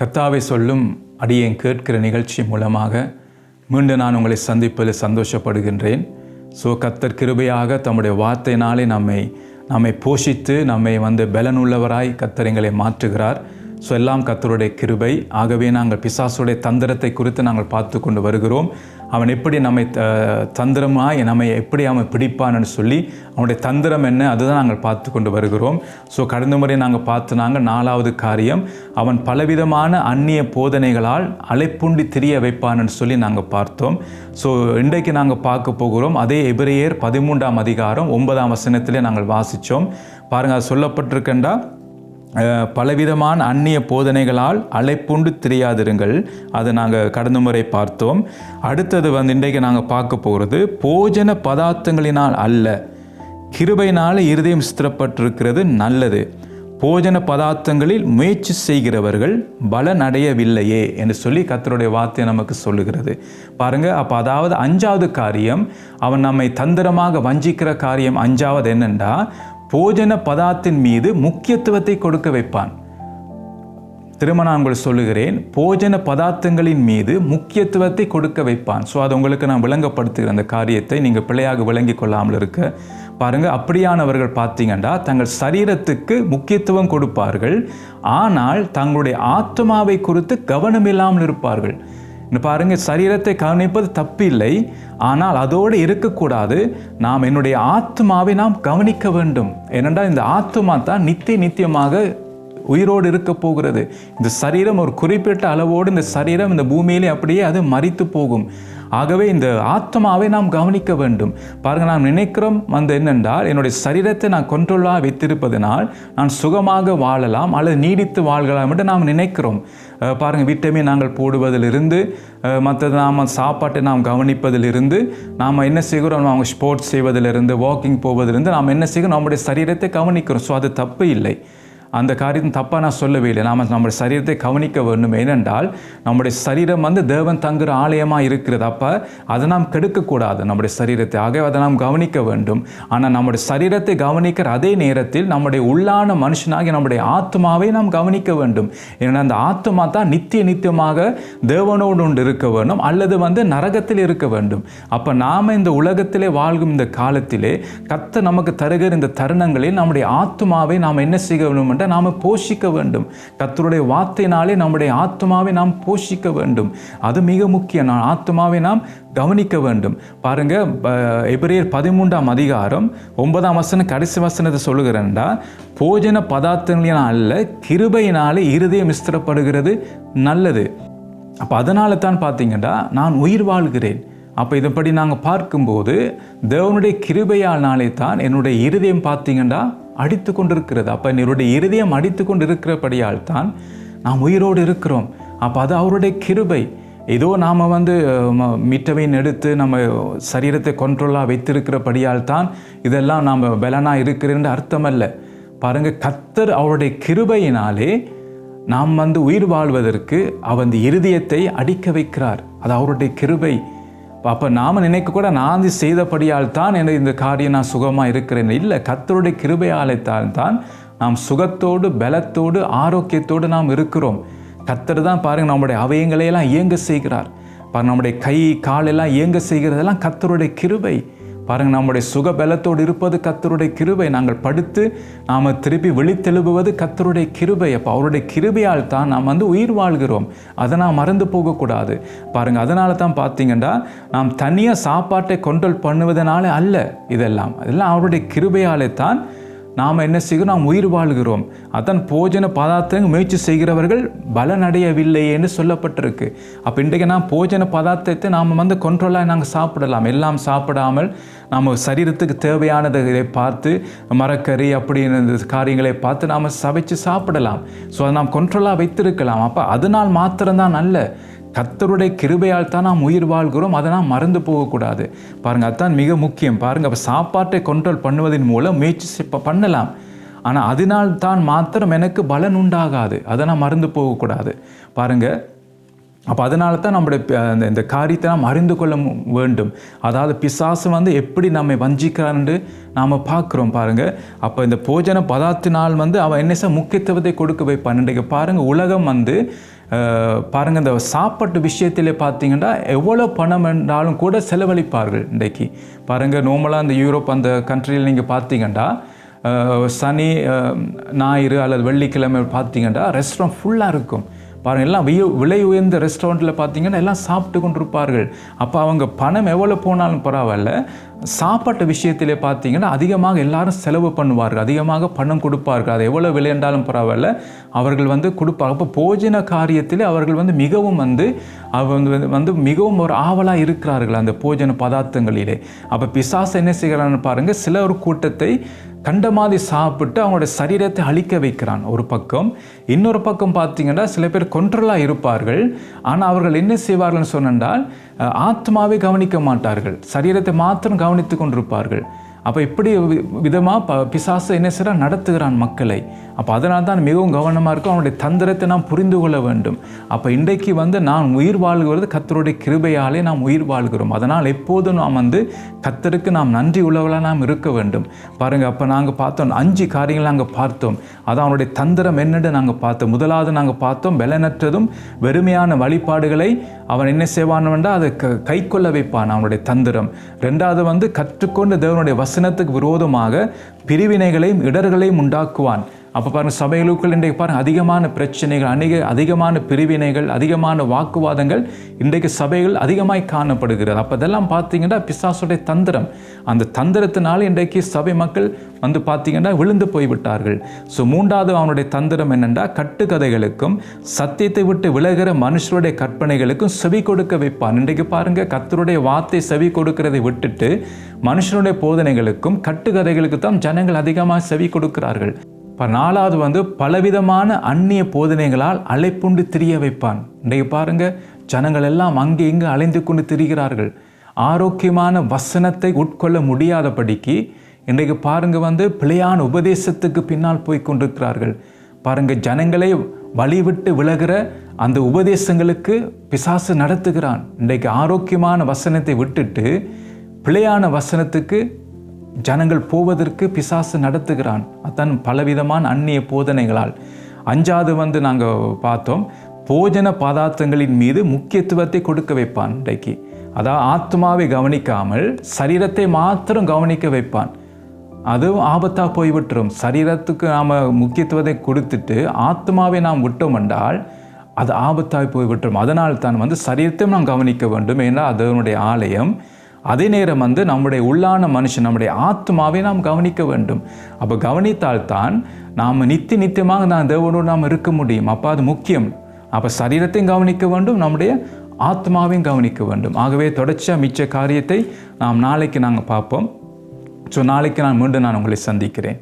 கத்தாவை சொல்லும் அடியேன் கேட்கிற நிகழ்ச்சி மூலமாக மீண்டும் நான் உங்களை சந்திப்பதில் சந்தோஷப்படுகின்றேன். ஸோ கத்தர் கிருபையாக தம்முடைய வார்த்தையினாலே நம்மை நம்மை போஷித்து நம்மை வந்து பலனுள்ளவராய் கத்தர் எங்களை மாற்றுகிறார். ஸோ எல்லாம் கத்தருடைய கிருபை. ஆகவே நாங்கள் பிசாசுடைய தந்திரத்தை குறித்து நாங்கள் பார்த்து கொண்டு வருகிறோம். அவன் எப்படி நம்மை த தந்திரமாய் நம்மை எப்படி அவன் பிடிப்பான்னு சொல்லி அவனுடைய தந்திரம் என்ன அதுதான் நாங்கள் பார்த்து கொண்டு வருகிறோம். ஸோ கடந்த முறை நாங்கள் பார்த்து நாங்கள் நாலாவது காரியம் அவன் பலவிதமான அந்நிய போதனைகளால் அலைப்புண்டி திரிய வைப்பான்னு சொல்லி நாங்கள் பார்த்தோம். ஸோ இன்றைக்கு நாங்கள் பார்க்க போகிறோம் அதே எபிரேயர் பதிமூன்றாம் அதிகாரம் ஒன்பதாம் வசனத்திலே நாங்கள் வாசித்தோம். பாருங்கள் அது சொல்லப்பட்டிருக்கண்டா பலவிதமான அந்நிய போதனைகளால் அலைப்புண்டு தெரியாதிருங்கள். அதை நாங்கள் கடந்த முறை பார்த்தோம். அடுத்தது வந்து இன்றைக்கு நாங்கள் பார்க்க போகிறது போஜன பதார்த்தங்களினால் அல்ல. கிருபையினால் இருதயம் ஸ்திரப்பட்டிருக்கிறது நல்லது. போஜன பதார்த்தங்களில் முயற்சி செய்கிறவர்கள் பலன் அடையவில்லையே என்று சொல்லி கத்தருடைய வார்த்தை நமக்கு சொல்லுகிறது. பாருங்க அப்போ அதாவது அஞ்சாவது காரியம் அவன் நம்மை தந்திரமாக வஞ்சிக்கிற காரியம் அஞ்சாவது என்னென்றா போஜன பதார்த்தின் மீது முக்கியத்துவத்தை கொடுக்க வைப்பான். திரும்ப நான் உங்களுக்கு சொல்லுகிறேன். போஜன பதார்த்தங்களின் மீது முக்கியத்துவத்தை கொடுக்க வைப்பான். ஸோ அது உங்களுக்கு நான் விளங்கப்படுத்துகிற அந்த காரியத்தை நீங்கள் பிழையாக விளங்கி கொள்ளாமல் இருக்க. பாருங்கள் அப்படியானவர்கள் பார்த்தீங்கன்னா தங்கள் சரீரத்துக்கு முக்கியத்துவம் கொடுப்பார்கள். ஆனால் தங்களுடைய ஆத்மாவை குறித்து கவனம் இல்லாமல் இருப்பார்கள். பாருங்க சரீரத்தை கவனிப்பது தப்பில்லை. ஆனால் அதோடு இருக்கக்கூடாது. நாம் என்னுடைய ஆத்மாவை நாம் கவனிக்க வேண்டும். ஏனென்றால் இந்த ஆத்மா தான் நித்திய நித்தியமாக உயிரோடு இருக்க போகிறது. இந்த சரீரம் ஒரு குறிப்பிட்ட அளவோடு இந்த சரீரம் இந்த பூமியிலே அப்படியே அது மறித்து போகும். ஆகவே இந்த ஆத்மாவை நாம் கவனிக்க வேண்டும். பாருங்க நாம் நினைக்கிறோம் வந்து என்னென்றால் என்னுடைய சரீரத்தை நான் கொண்டொள்ளாக வைத்திருப்பதனால் நான் சுகமாக வாழலாம் அல்லது நீடித்து வாழ்கலாம் என்று நாம் நினைக்கிறோம். பாருங்கள் பாருங்க நாங்கள் போடுவதிலிருந்து மற்றது நாம் சாப்பாட்டை நாம் கவனிப்பதிலிருந்து நாம் என்ன செய்கிறோம்? அவங்க ஸ்போர்ட்ஸ் செய்வதிலிருந்து வாக்கிங் போவதிலிருந்து நாம் என்ன செய்கிறோம்? நம்முடைய சரீரத்தை கவனிக்கிறோம். ஸோ அது தப்பு இல்லை. அந்த காரியத்தை தப்பாக நான் சொல்லவே இல்லை. நாம் நம்முடைய சரீரத்தை கவனிக்க வேண்டும். ஏனென்றால் நம்முடைய சரீரம் வந்து தேவன் தங்குற ஆலயமாக இருக்கிறது. அப்போ அதை நாம் கெடுக்கக்கூடாது. நம்முடைய சரீரத்தை. ஆகவே அதை நாம் கவனிக்க வேண்டும். ஆனால் நம்முடைய சரீரத்தை கவனிக்கிற அதே நேரத்தில் நம்முடைய உள்ளான மனுஷனாகி நம்முடைய ஆத்மாவை நாம் கவனிக்க வேண்டும். ஏன்னா அந்த ஆத்மா தான் நித்திய நித்தியமாக தேவனோடு ஒன்று இருக்க வேண்டும். அல்லது வந்து நரகத்தில் இருக்க வேண்டும். அப்போ நாம் இந்த உலகத்திலே வாழ்கும் இந்த காலத்திலே கத்த நமக்கு தருகிற இந்த தருணங்களில் நம்முடைய ஆத்மாவை நாம் என்ன செய்ய வேண்டும் என்றால் நாம் போஷிக்க வேண்டும். கத்தருடைய வார்த்தையினாலே நம்முடைய ஆத்மாவை நாம் போஷிக்க வேண்டும். அது மிக முக்கியம். நான் ஆத்மாவை நாம் கவனிக்க வேண்டும். பாருங்க ப- எபிரேயர் பதிமூன்றாம் அதிகாரம் ஒன்பதாம் வசனம் கடைசி வசனத்தை சொல்லுகிறேன்டா. போஜன பதார்த்தங்களினால் அல்ல கிருபையினாலே இருதயம் மிஸ்திரப்படுகிறது நல்லது. அப்போ அதனால தான் பார்த்தீங்கன்னா நான் உயிர் வாழ்கிறேன். அப்போ இதைப்படி நாங்கள் பார்க்கும்போது தேவனுடைய கிருபையானாலே தான் என்னுடைய இருதயம் பார்த்தீங்கன்னா அடித்து கொண்டிருக்கிறது. அப்போ என்னுடைய இருதயம் அடித்து கொண்டு இருக்கிறபடியால் தான் நாம் உயிரோடு இருக்கிறோம். அப்போ அது அவருடைய கிருபை. ஏதோ நாம் வந்து ம- எடுத்து நம்ம சரீரத்தை கொண்ட்ரோலாக வைத்திருக்கிறபடியால் தான் இதெல்லாம் நாம் பலனாக இருக்கிறேன்னு அர்த்தமல்ல. பாருங்க கத்தர் அவருடைய கிருபையினாலே நாம் வந்து உயிர் வாழ்வதற்கு அவர் அந்த இருதயத்தை அடிக்க வைக்கிறார். அது அவருடைய கிருபை. அப்போ நாம் நினைக்க கூட நான் செய்தபடியால் தான் என இந்த காரியம் நான் சுகமாக இருக்கிறேன். இல்லை கத்தருடைய கிருபையாலைத்தால் தான் நாம் சுகத்தோடு பலத்தோடு ஆரோக்கியத்தோடு நாம் இருக்கிறோம். கத்தர் தான் பாருங்கள் நம்முடைய அவயங்களையெல்லாம் இயங்க செய்கிறார். பாரு நம்முடைய கை காலெல்லாம் இயங்க செய்கிறதெல்லாம் கத்தருடைய கிருபை. பாருங்கள் நம்முடைய சுக பலத்தோடு இருப்பது கத்தருடைய கிருபை. நாங்கள் படுத்து நாம் திருப்பி விழித்தெழுப்புவது கத்தருடைய கிருபை. அப்போ அவருடைய கிருபையால் தான் நாம் வந்து உயிர் வாழ்கிறோம். அதை நாம் மறந்து போகக்கூடாது. பாருங்கள் அதனால தான் பார்த்தீங்கன்னா நாம் தனியாக சாப்பாட்டை கொண்டல் பண்ணுவதனால அல்ல இதெல்லாம். அதெல்லாம் அவருடைய கிருபையாலே தான் நாம் என்ன செய்கிறோம்? நாம் உயிர் வாழ்கிறோம். அதான் போஜன பதார்த்தங்கள் முயற்சி செய்கிறவர்கள் பலனடையவில்லையேன்னு சொல்லப்பட்டிருக்கு. அப்போ இன்றைக்கு நாம் போஜன பதார்த்தத்தை நாம் வந்து கொண்ட்ரோலாக நாங்கள் சாப்பிடலாம். எல்லாம் சாப்பிடாமல் நாம் சரீரத்துக்கு தேவையானதை பார்த்து மரக்கறி அப்படின்னு காரியங்களை பார்த்து நாம் சமைச்சு சாப்பிடலாம். ஸோ அதை நாம் கொண்ட்ரோலாக வைத்திருக்கலாம். அப்போ அதனால் மாத்திரம்தான் நல்ல கத்தருடைய கிருபையால் தான் நாம் உயிர் வாழ்கிறோம் அதை நாம் மறந்து போகக்கூடாது. பாருங்கள் அதுதான் மிக முக்கியம். பாருங்கள் அப்போ சாப்பாட்டை கண்ட்ரோல் பண்ணுவதன் மூலம் முயற்சி பண்ணலாம். ஆனால் அதனால் தான் மாத்திரம் எனக்கு பலன் உண்டாகாது. அதை நான் மறந்து போகக்கூடாது. பாருங்கள் அப்போ அதனால தான் நம்முடைய அந்த இந்த காரியத்தை நாம் அறிந்து கொள்ள வேண்டும். அதாவது பிசாசு வந்து எப்படி நம்மை வஞ்சிக்கிறான்னு நாம் பார்க்குறோம் பாருங்கள் அப்போ இந்த போஜன பதார்த்தினால் வந்து அவன் என்ன முக்கியத்துவத்தை கொடுக்க வைப்பான். இன்றைக்கு பாருங்கள் உலகம் வந்து பாருங்கள் இந்த சாப்பாட்டு விஷயத்திலே பார்த்தீங்கன்னா எவ்வளோ பணம் என்றாலும் கூட செலவழிப்பார்கள் இன்றைக்கு. பாருங்கள் நார்மலாக அந்த யூரோப் அந்த கண்ட்ரியில் நீங்கள் பார்த்தீங்கன்னா சனி ஞாயிறு அல்லது வெள்ளிக்கிழமை பார்த்தீங்கன்னா ரெஸ்டாரண்ட் ஃபுல்லாக இருக்கும். பாருங்கள் எல்லாம் விய விலை உயர்ந்த ரெஸ்டாரண்ட்டில் பார்த்தீங்கன்னா எல்லாம் சாப்பிட்டு கொண்டிருப்பார்கள். அப்போ அவங்க பணம் எவ்வளோ போனாலும் பரவாயில்ல. சாப்பாட்டு விஷயத்திலே பார்த்தீங்கன்னா அதிகமாக எல்லாரும் செலவு பண்ணுவார்கள். அதிகமாக பணம் கொடுப்பார்கள். அது எவ்வளோ விளையாண்டாலும் பரவாயில்ல. அவர்கள் வந்து கொடுப்பாங்க. அப்போ போஜன காரியத்திலே அவர்கள் வந்து மிகவும் வந்து அவங்க வந்து வந்து மிகவும் ஒரு ஆவலாக இருக்கிறார்கள் அந்த போஜன பதார்த்தங்களிலே. அப்போ பிசாசு என்ன செய்கிறான்னு பாருங்கள் சில ஒரு கூட்டத்தை கண்ட மாதிரி சாப்பிட்டு அவங்களுடைய சரீரத்தை அழிக்க வைக்கிறான். ஒரு பக்கம் இன்னொரு பக்கம் பார்த்தீங்கன்னா சில பேர் கொன்றலாக இருப்பார்கள். ஆனால் அவர்கள் என்ன செய்வார்கள்னு சொன்னால் ஆத்மாவை கவனிக்க மாட்டார்கள். சரீரத்தை மாத்திரம் கவனித்து கொண்டிருப்பார்கள். அப்போ இப்படி வி- ப பிசாசு என்ன செய்கிறான் நடத்துகிறான் மக்களை. அப்போ அதனால் தான் மிகவும் கவனமாக இருக்கும். அவனுடைய தந்திரத்தை நாம் புரிந்து கொள்ள வேண்டும். அப்போ இன்றைக்கு வந்து நான் உயிர் வாழ்கிறது கத்தருடைய கிருபையாலே நாம் உயிர் வாழ்கிறோம். அதனால் எப்போதும் நாம் வந்து கத்தருக்கு நாம் நன்றி உள்ளவளாக நாம் இருக்க வேண்டும். பாருங்கள் அப்போ நாங்கள் பார்த்தோம் அஞ்சு காரியங்கள் நாங்கள் பார்த்தோம். அதான் அவனுடைய தந்திரம் என்னென்னு நாங்கள் பார்த்தோம். முதலாவது நாங்கள் பார்த்தோம் பலனற்றதும் வெறுமையான வழிபாடுகளை அவன் என்ன செய்வான் என்றால் அதை க கை கொள்ள வைப்பான் அவனுடைய தந்திரம். ரெண்டாவது வந்து கற்றுக்கொண்டு தேவனுடைய வசனத்துக்கு விரோதமாக பிரிவினைகளையும் இடர்களையும் உண்டாக்குவான். அப்போ பாருங்கள் சபைகளுக்குள் இன்றைக்கு பாருங்கள் அதிகமான பிரச்சனைகள் அநேக அதிகமான பிரிவினைகள் அதிகமான வாக்குவாதங்கள் இன்றைக்கு சபைகள் அதிகமாய் காணப்படுகிறது. அப்போ இதெல்லாம் பார்த்தீங்கன்னா பிசாசுடைய தந்திரம். அந்த தந்திரத்தினால இன்றைக்கு சபை மக்கள் வந்து பார்த்தீங்கன்னா விழுந்து போய்விட்டார்கள். ஸோ மூன்றாவது அவனுடைய தந்திரம் என்னென்றா கட்டுக்கதைகளுக்கும் சத்தியத்தை விட்டு விலகிற மனுஷருடைய கற்பனைகளுக்கும் செவி கொடுக்க வைப்பான். இன்றைக்கு பாருங்கள் கத்தருடைய வார்த்தை செவி கொடுக்கிறதை விட்டுட்டு மனுஷனுடைய போதனைகளுக்கும் கட்டுக்கதைகளுக்கு தான் ஜனங்கள் அதிகமாக செவி கொடுக்கிறார்கள். இப்போ நாலாவது வந்து பலவிதமான அந்நிய போதனைகளால் அலைப்புண்டு திரிய வைப்பான். இன்றைக்கு பாருங்க ஜனங்கள் எல்லாம் அங்கே இங்கு அலைந்து கொண்டு திரிகிறார்கள். ஆரோக்கியமான வசனத்தை உட்கொள்ள முடியாதபடிக்கு இன்றைக்கு பாருங்கள் வந்து பிழையான உபதேசத்துக்கு பின்னால் போய் கொண்டிருக்கிறார்கள். பாருங்கள் ஜனங்களை வழிவிட்டு விலகிற அந்த உபதேசங்களுக்கு பிசாசு நடத்துகிறான். இன்றைக்கு ஆரோக்கியமான வசனத்தை விட்டுட்டு பிழையான வசனத்துக்கு ஜனங்கள் போவதற்கு பிசாசு நடத்துகிறான். அதான் பலவிதமான அந்நிய போதனைகளால். அஞ்சாவது வந்து நாங்கள் பார்த்தோம் போஜன பதார்த்தங்களின் மீது முக்கியத்துவத்தை கொடுக்க வைப்பான் இன்றைக்கு அதாவது ஆத்மாவை கவனிக்காமல் சரீரத்தை மாத்திரம் கவனிக்க வைப்பான். அதுவும் ஆபத்தாக போய்விட்டுரும். சரீரத்துக்கு நாம் முக்கியத்துவத்தை கொடுத்துட்டு ஆத்மாவை நாம் விட்டோம் என்றால் அது ஆபத்தாய் போய்விட்டுரும். அதனால் தான் வந்து சரீரத்தையும் நாம் கவனிக்க வேண்டும். ஏன்னா அதனுடைய ஆலயம். அதே நேரம் வந்து நம்முடைய உள்ளான மனுஷன் நம்முடைய ஆத்மாவை நாம் கவனிக்க வேண்டும். அப்போ கவனித்தால்தான் நாம் நித்திய நித்தியமாக நான் தேவனோடு நாம் இருக்க முடியும். அப்போ அது முக்கியம். அப்போ சரீரத்தையும் கவனிக்க வேண்டும் நம்முடைய ஆத்மாவையும் கவனிக்க வேண்டும். ஆகவே தொடர்ச்சியாக மிச்ச காரியத்தை நாம் நாளைக்கு நாங்கள் பார்ப்போம். ஸோ நாளைக்கு நான் மீண்டும் நான் உங்களை சந்திக்கிறேன்.